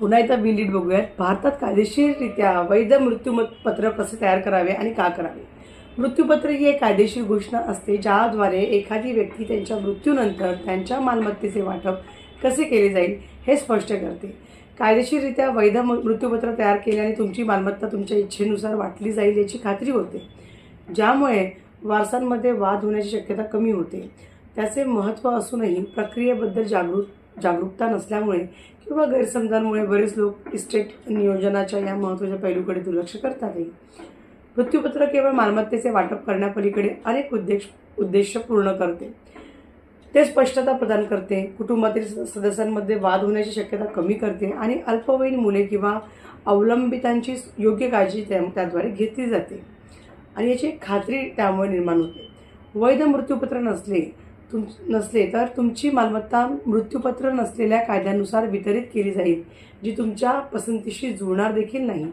पुन्हा एकदा बिलीट बघूयात. भारतात कायदेशीररित्या वैध मृत्यूपत्र कसे तयार करावे आणि का करावे? मृत्यूपत्र ही एक कायदेशीर घोषणा असते ज्याद्वारे एखादी व्यक्ती त्यांच्या मृत्यूनंतर त्यांच्या मालमत्तेचे वाटप कसे केले जाईल हे स्पष्ट करते. कायदेशीररित्या वैध म- मृत्यूपत्र तयार केल्याने तुमची मालमत्ता तुमच्या इच्छेनुसार वाटली जाईल याची खात्री होते. ज्यामुळे वारसांमध्ये वाद होण्याची शक्यता कमी होते. त्याचे महत्त्व असूनही प्रक्रियेबद्दल जागरूक जागरूकता नसल्यामुळे किंवा गैरसमजांमुळे बरेच लोक इस्टेट नियोजनाच्या या महत्त्वाच्या पैलूकडे दुर्लक्ष करतात मृत्यूपत्र केवळ मालमत्तेचे वाटप करण्यापलीकडे अनेक उद्देश उद्देश पूर्ण करते. ते स्पष्टता प्रदान करते कुटुंबातील स- सदस्यांमध्ये वाद होण्याची शक्यता कमी करते आणि अल्पवयीन मुले किंवा अवलंबितांची योग्य काळजी त्या त्याद्वारे घेतली जाते. आणि याची खात्री त्यामुळे निर्माण होते. वैध मृत्यूपत्र नसले तुम नसले तर तुमची मालमत्ता मृत्यूपत्र नसलेल्या कायद्यानुसार वितरित केली जाईल जी तुमच्या पसंतीशी जुळणार देखील नाही.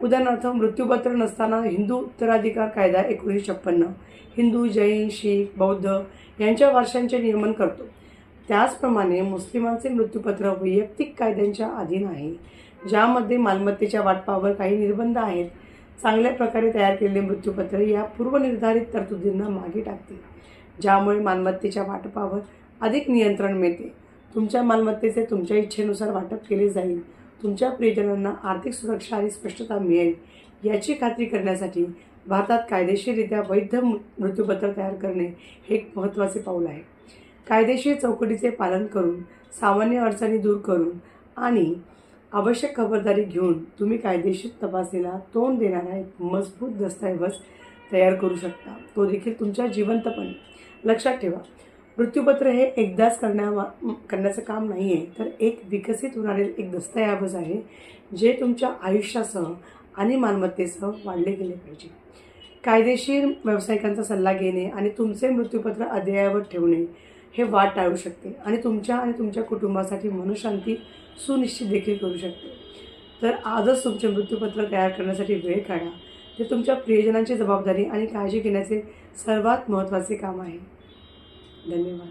उदाहरणार्थ मृत्यूपत्र नसताना हिंदू उत्तराधिकार कायदा एकोणीसशे छप्पन्न हिंदू जैन शीख बौद्ध यांच्या वर्षांचे नियमन करतो. त्याचप्रमाणे मुस्लिमांचे मृत्यूपत्र वैयक्तिक कायद्यांच्या अधीन आहे ज्यामध्ये मालमत्तेच्या वाटपावर काही निर्बंध आहेत. चांगल्या प्रकारे तयार केलेले मृत्यूपत्र या पूर्वनिर्धारित तरतुदींना मागे टाकते ज्यामुळे मालमत्तेच्या वाटपावर अधिक नियंत्रण मिळते. तुमच्या मालमत्तेचे तुमच्या इच्छेनुसार वाटप केले जाईल. तुमच्या प्रियजनांना आर्थिक सुरक्षा आणि स्पष्टता मिळेल. याची खात्री करण्यासाठी भारतात कायदेशीररित्या वैध मृत्यूपत्र तयार करणे हे एक महत्त्वाचे पाऊल आहे. कायदेशीर चौकटीचे पालन करून सामान्य अडचणी दूर करून आणि आवश्यक खबरदारी घेऊन तुम्ही कायदेशीर तपासणीला तोंड देणारा एक मजबूत दस्तऐवज तयार करू शकता. तो देखील तुमच्या जिवंतपणे. लक्षात ठेवा मृत्यूपत्र हे एकदाच करण्यावा करण्याचं काम नाही आहे तर एक विकसित होणारे एक दस्तऐवज आहे जे तुमच्या आयुष्यासह आणि मालमत्तेसह वाढले गेले पाहिजे. कायदेशीर व्यावसायिकांचा सल्ला घेणे आणि तुमचे मृत्यूपत्र अद्ययावत ठेवणे हे वाट टाळू शकते आणि तुमच्या आणि तुमच्या कुटुंबासाठी मनशांती सुनिश्चित देखील करू शकते. तर आजच तुमचे मृत्यूपत्र तयार करण्यासाठी वेळ काढा. ते तुमच्या प्रियजनांची जबाबदारी आणि काळजी घेण्याचे सर्वात महत्त्वाचे काम आहे. धन्यवाद.